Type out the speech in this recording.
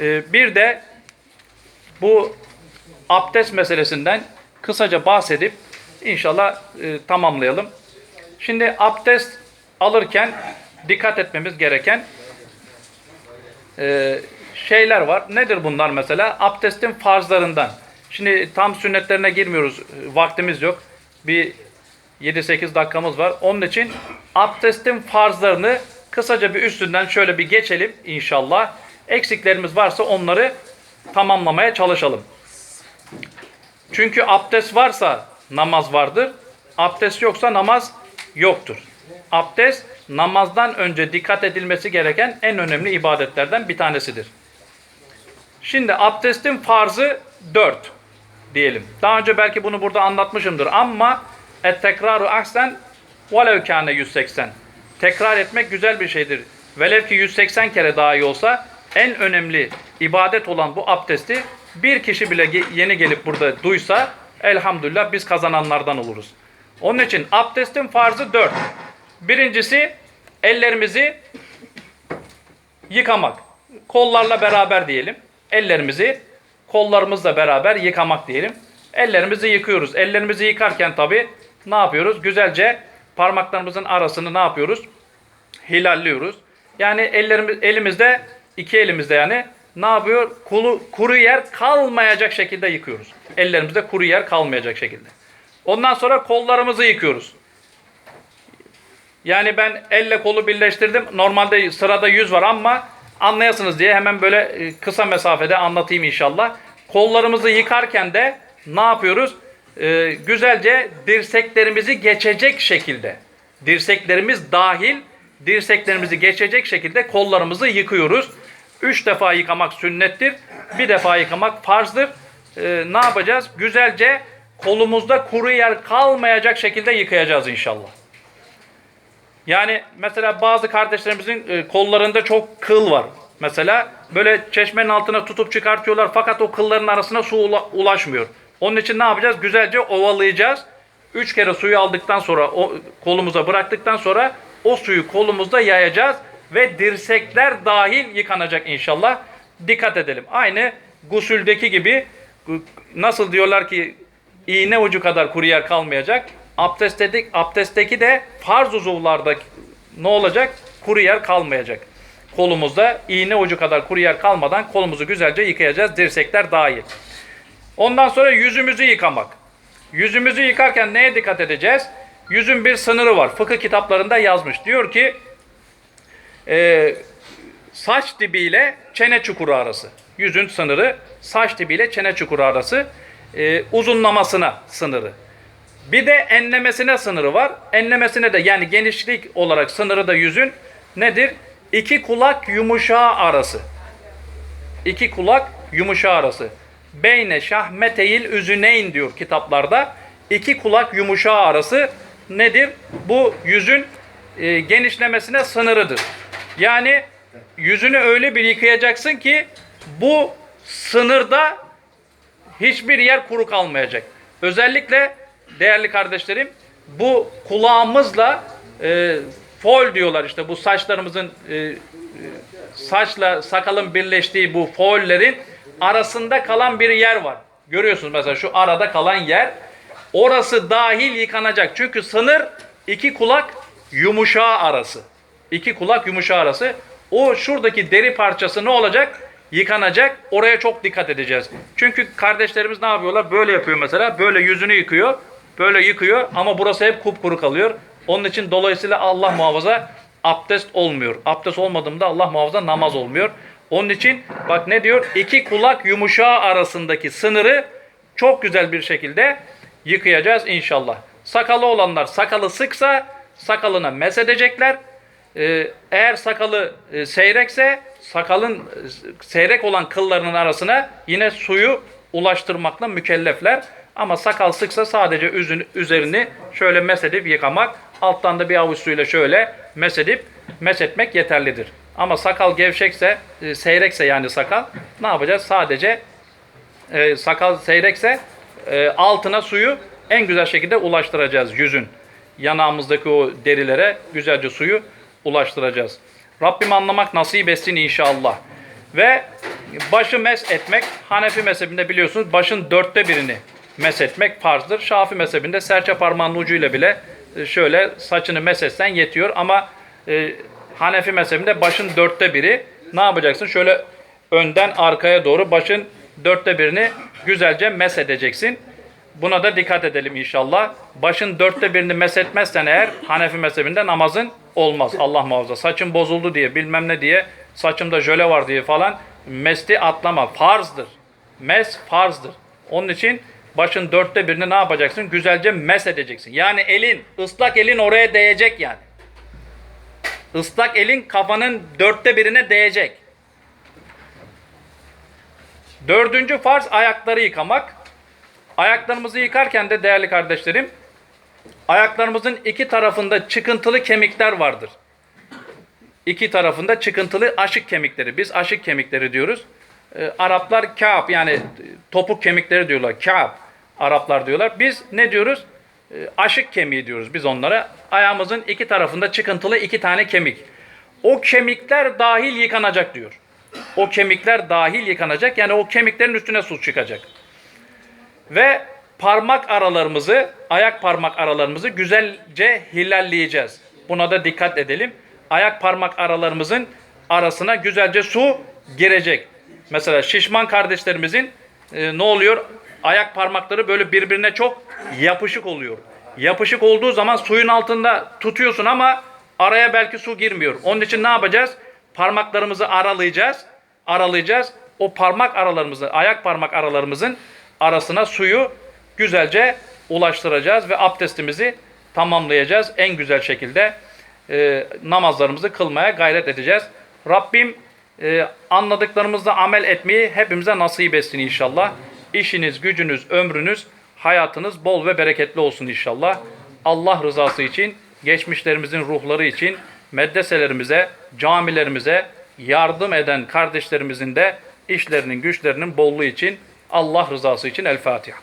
Ee, bir de bu abdest meselesinden kısaca bahsedip inşallah e, tamamlayalım. Şimdi abdest alırken dikkat etmemiz gereken e, şeyler var. Nedir bunlar mesela? Abdestin farzlarından. Şimdi tam sünnetlerine girmiyoruz. e, Vaktimiz yok. Bir 7-8 dakikamız var. Onun için abdestin farzlarını kısaca bir üstünden şöyle bir geçelim inşallah. Eksiklerimiz varsa onları tamamlamaya çalışalım. Çünkü abdest varsa namaz vardır. Abdest yoksa namaz yoktur. Abdest namazdan önce dikkat edilmesi gereken en önemli ibadetlerden bir tanesidir. Şimdi abdestin farzı 4 diyelim. Daha önce belki bunu burada anlatmışımdır ama et tekraru ahsen velev kâne 180. Tekrar etmek güzel bir şeydir. Velev ki 180 kere daha iyi olsa en önemli ibadet olan bu abdesti bir kişi bile yeni gelip burada duysa elhamdülillah biz kazananlardan oluruz. Onun için abdestin farzı 4. Birincisi ellerimizi yıkamak. Kollarla beraber diyelim. Ellerimizi kollarımızla beraber yıkamak diyelim. Ellerimizi yıkıyoruz. Ellerimizi yıkarken tabi ne yapıyoruz? Güzelce parmaklarımızın arasını ne yapıyoruz? Hilalliyoruz. Yani ellerimiz elimizde iki elimizde yani ne yapıyor? Kulu, kuru yer kalmayacak şekilde yıkıyoruz. Ellerimizde kuru yer kalmayacak şekilde. Ondan sonra kollarımızı yıkıyoruz. Yani ben elle kolu birleştirdim. Normalde sırada 100 var ama anlayasınız diye hemen böyle e, kısa mesafede anlatayım inşallah. Kollarımızı yıkarken de ne yapıyoruz? Ee, güzelce dirseklerimizi geçecek şekilde, dirseklerimiz dahil dirseklerimizi geçecek şekilde kollarımızı yıkıyoruz. Üç defa yıkamak sünnettir. Bir defa yıkamak farzdır. Ee, ne yapacağız? Güzelce kolumuzda kuru yer kalmayacak şekilde yıkayacağız inşallah. Yani mesela bazı kardeşlerimizin e, kollarında çok kıl var. Mesela böyle çeşmenin altına tutup çıkartıyorlar fakat o kılların arasına su ula- ulaşmıyor. Onun için ne yapacağız? Güzelce ovalayacağız. Üç kere suyu aldıktan sonra o kolumuza bıraktıktan sonra o suyu kolumuzda yayacağız ve dirsekler dahil yıkanacak inşallah. Dikkat edelim. Aynı gusüldeki gibi nasıl diyorlar ki iğne ucu kadar kuru yer kalmayacak. Abdestteki, abdestteki de farz uzuvlarda ne olacak? Kuru yer kalmayacak. Kolumuzda iğne ucu kadar kuru yer kalmadan kolumuzu güzelce yıkayacağız. Dirsekler dahil. Ondan sonra yüzümüzü yıkamak. Yüzümüzü yıkarken neye dikkat edeceğiz? Yüzün bir sınırı var. Fıkıh kitaplarında yazmış. Diyor ki e, saç dibiyle çene çukuru arası. Yüzün sınırı saç dibiyle çene çukuru arası. E, uzunlamasına sınırı. Bir de enlemesine sınırı var. Enlemesine de yani genişlik olarak sınırı da yüzün nedir? İki kulak yumuşağı arası. İki kulak yumuşağı arası. Beyne şahmeteyil üzüneyn diyor kitaplarda. İki kulak yumuşağı arası nedir? Bu yüzün e, genişlemesine sınırıdır. Yani yüzünü öyle bir yıkayacaksın ki bu sınırda hiçbir yer kuru kalmayacak. Özellikle değerli kardeşlerim bu kulağımızla e, fol diyorlar işte bu saçlarımızın e, e, saçla sakalın birleştiği bu follerin arasında kalan bir yer var. Görüyorsunuz mesela şu arada kalan yer. Orası dahil yıkanacak. Çünkü sınır iki kulak yumuşağı arası. İki kulak yumuşağı arası. O şuradaki deri parçası ne olacak? Yıkanacak. Oraya çok dikkat edeceğiz. Çünkü kardeşlerimiz ne yapıyorlar? Böyle yapıyor mesela. Böyle yüzünü yıkıyor. Böyle yıkıyor ama burası hep kupkuru kalıyor. Onun için dolayısıyla Allah muhafaza abdest olmuyor. Abdest olmadığında Allah muhafaza namaz olmuyor. Onun için bak ne diyor? İki kulak yumuşağı arasındaki sınırı çok güzel bir şekilde yıkayacağız inşallah. Sakalı olanlar sakalı sıksa sakalına mesedecekler. Ee, eğer sakalı e, seyrekse sakalın e, seyrek olan kıllarının arasına yine suyu ulaştırmakla mükellefler. Ama sakal sıksa sadece üzün, üzerini şöyle mesedip yıkamak, alttan da bir avuç suyla şöyle mesedip mesetmek yeterlidir. Ama sakal gevşekse, e, seyrekse yani sakal ne yapacağız? Sadece e, sakal seyrekse e, altına suyu en güzel şekilde ulaştıracağız yüzün. Yanağımızdaki o derilere güzelce suyu ulaştıracağız. Rabbim anlamak nasip etsin inşallah. Ve başı mes etmek, Hanefi mezhebinde biliyorsunuz başın dörtte birini mes etmek farzdır. Şafi mezhebinde serçe parmağının ucuyla bile e, şöyle saçını mes etsen yetiyor. Ama e, Hanefi mezhebinde başın dörtte biri ne yapacaksın? Şöyle önden arkaya doğru başın dörtte birini güzelce mes edeceksin. Buna da dikkat edelim inşallah. Başın dörtte birini mesetmezsen eğer Hanefi mezhebinde namazın olmaz. Allah muhafaza. Saçım bozuldu diye bilmem ne diye saçımda jöle var diye falan mesti atlama. Farzdır. Mes farzdır. Onun için başın dörtte birini ne yapacaksın? Güzelce mes edeceksin. Yani elin, ıslak elin oraya değecek yani. Islak elin kafanın dörtte birine değecek. Dördüncü farz ayakları yıkamak. Ayaklarımızı yıkarken de değerli kardeşlerim, ayaklarımızın iki tarafında çıkıntılı kemikler vardır. İki tarafında çıkıntılı aşık kemikleri. Biz aşık kemikleri diyoruz. Ee, Araplar kâb yani e, topuk kemikleri diyorlar. Kâb Araplar diyorlar. Biz ne diyoruz? Ee, aşık kemiği diyoruz biz onlara. Ayağımızın iki tarafında çıkıntılı iki tane kemik. O kemikler dahil yıkanacak diyor. O kemikler dahil yıkanacak. Yani o kemiklerin üstüne su çıkacak ve parmak aralarımızı, ayak parmak aralarımızı güzelce hilalleyeceğiz. Buna da dikkat edelim. Ayak parmak aralarımızın arasına güzelce su girecek. Mesela şişman kardeşlerimizin e, ne oluyor? Ayak parmakları böyle birbirine çok yapışık oluyor. Yapışık olduğu zaman suyun altında tutuyorsun ama araya belki su girmiyor. Onun için ne yapacağız? Parmaklarımızı aralayacağız. Aralayacağız. O parmak aralarımızı, ayak parmak aralarımızın arasına suyu güzelce ulaştıracağız ve abdestimizi tamamlayacağız. En güzel şekilde e, namazlarımızı kılmaya gayret edeceğiz. Rabbim e, anladıklarımızla amel etmeyi hepimize nasip etsin inşallah. İşiniz, gücünüz, ömrünüz, hayatınız bol ve bereketli olsun inşallah. Allah rızası için, geçmişlerimizin ruhları için, medreselerimize, camilerimize yardım eden kardeşlerimizin de işlerinin, güçlerinin bolluğu için Allah rızası için El Fatiha.